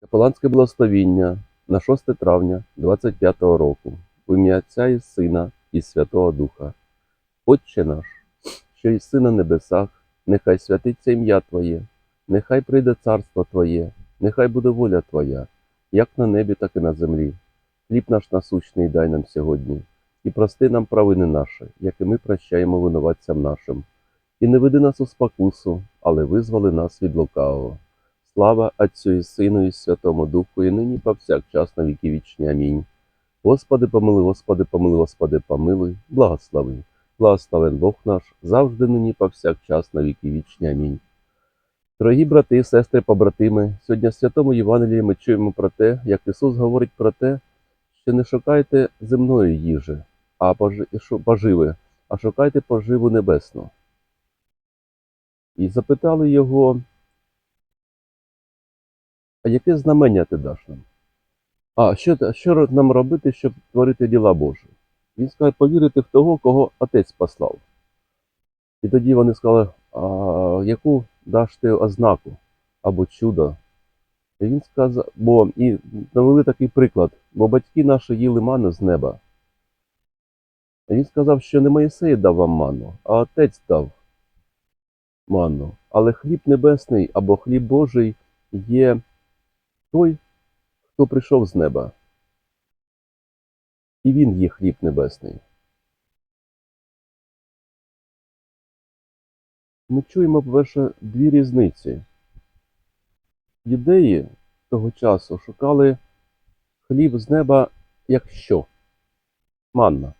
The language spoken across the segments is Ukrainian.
Капеланське благословіння на 6 травня 25-го року в ім'я Отця і Сина і Святого Духа. Отче наш, що єси на небесах, нехай святиться ім'я Твоє, нехай прийде царство Твоє, нехай буде воля Твоя, як на небі, так і на землі. Хліб наш насущний дай нам сьогодні, і прости нам провини наші, як і ми прощаємо винуватцям нашим. І не веди нас у спокусу, але визволи нас від лукавого. Слава Отцю і Сину і Святому Духу, і нині повсякчас на віки вічні. Амінь. Господи, помилуй, Господи, помилуй, Господи, помилуй, благослови. Благословен Бог наш, завжди нині повсякчас на віки вічні. Амінь. Дорогі брати, сестри, побратими, сьогодні в Святому Євангелії ми чуємо про те, як Ісус говорить про те, що не шукайте земної їжі, а поживи, а шукайте поживу небесну. І запитали його, яке знамення ти даш нам? А що, що нам робити, щоб творити діла Божі? Він сказав, повірити в того, кого отець послав. І тоді вони сказали, а яку даш ти ознаку або чудо? І він сказав, бо і навели такий приклад, бо батьки наші їли ману з неба. І він сказав, що не Моїсей дав вам ману, а отець дав ману. Але хліб небесний або хліб Божий є той, хто прийшов з неба. І він є хліб небесний. Ми чуємо, по-перше, дві різниці. Юдеї того часу шукали хліб з неба як що? Манна.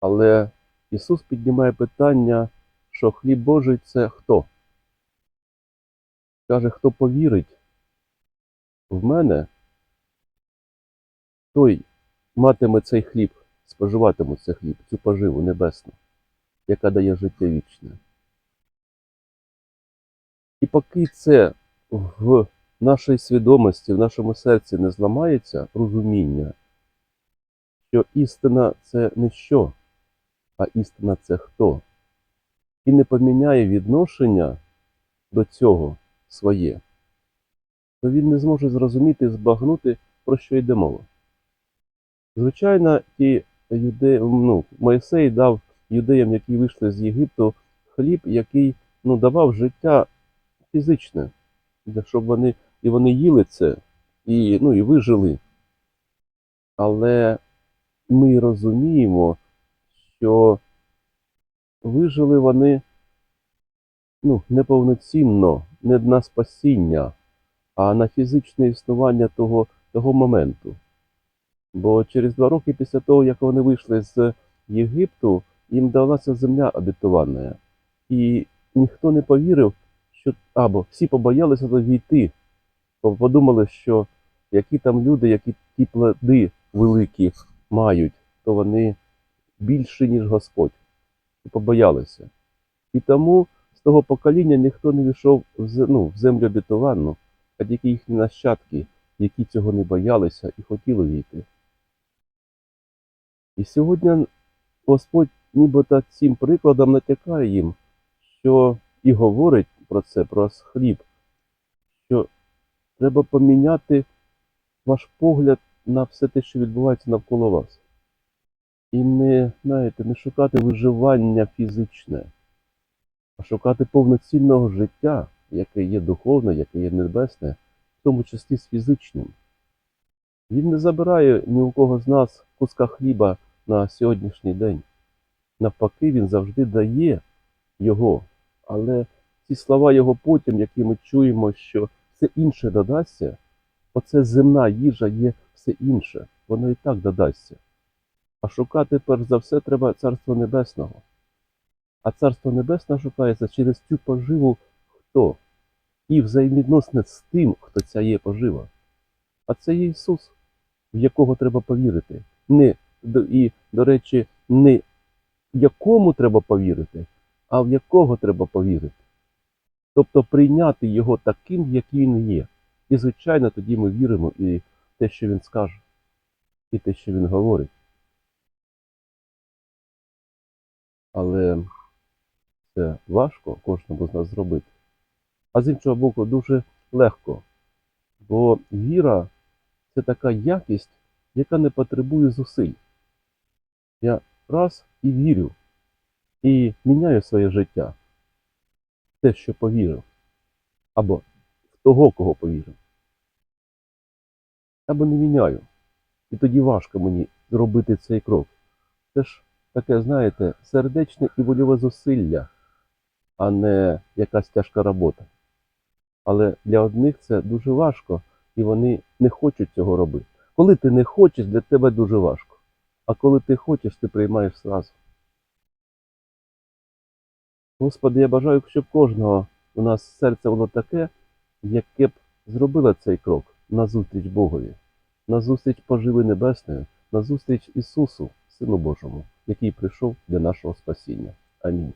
Але Ісус піднімає питання, що хліб Божий це хто? Каже, хто повірить в мене, той матиме цей хліб, споживатиме цей хліб, цю поживу небесну, яка дає життя вічне. І поки це в нашій свідомості, в нашому серці не зламається розуміння, що істина це не що, а істина це хто, і не поміняє відношення до цього своє, то він не зможе зрозуміти збагнути, про що йде мова. Звичайно, ті юде... ну, Моїсей дав юдеям, які вийшли з Єгипту, хліб, який ну, давав життя фізичне, щоб вони і вони їли це, і, ну, і вижили. Але ми розуміємо, що вижили вони ну, неповноцінно, не на спасіння, а на фізичне існування того, того моменту. Бо через два роки після того, як вони вийшли з Єгипту, їм далася земля обітована. І ніхто не повірив, що або всі побоялися туди йти, бо подумали, що які там люди, які ті плоди великі мають, то вони більші, ніж Господь. І побоялися. І тому з того покоління ніхто не війшов в, ну, землю обітовану, а тільки їхні нащадки, які цього не боялися і хотіли війти. І сьогодні Господь нібито цим прикладом натякає їм, що і говорить про це, про хліб, що треба поміняти ваш погляд на все те, що відбувається навколо вас. І не, знаєте, не шукати виживання фізичне, а шукати повноцінного життя, яке є духовне, яке є небесне, в тому числі з фізичним. Він не забирає ні у кого з нас куска хліба на сьогоднішній день. Навпаки, він завжди дає його. Але ці слова його потім, які ми чуємо, що все інше додасться, оце земна їжа є все інше, воно і так додасться. А шукати перш за все треба Царство Небесного. А Царство Небесне шукається через цю поживу хто? І взаємвідносне з тим, хто ця є пожива. А це є Ісус, в якого треба повірити. Не, і, до речі, не якому треба повірити, а в якого треба повірити. Тобто прийняти його таким, який він є. І, звичайно, тоді ми віримо і те, що він скаже, і те, що він говорить. Але це важко кожному з нас зробити. А з іншого боку, дуже легко. Бо віра це така якість, яка не потребує зусиль. Я раз і вірю, і міняю своє життя. в Те, що повірив, або в того, кого повірив. Або не міняю. І тоді важко мені зробити цей крок. Це ж таке, знаєте, сердечне і вольове зусилля, а не якась тяжка робота. Але для одних це дуже важко, і вони не хочуть цього робити. Коли ти не хочеш, для тебе дуже важко. А коли ти хочеш, ти приймаєш зразу. Господи, я бажаю, щоб кожного у нас серце було таке, яке б зробило цей крок назустріч Богові, назустріч поживи небесної, назустріч Ісусу, Сину Божому, який прийшов для нашого спасіння. Амінь.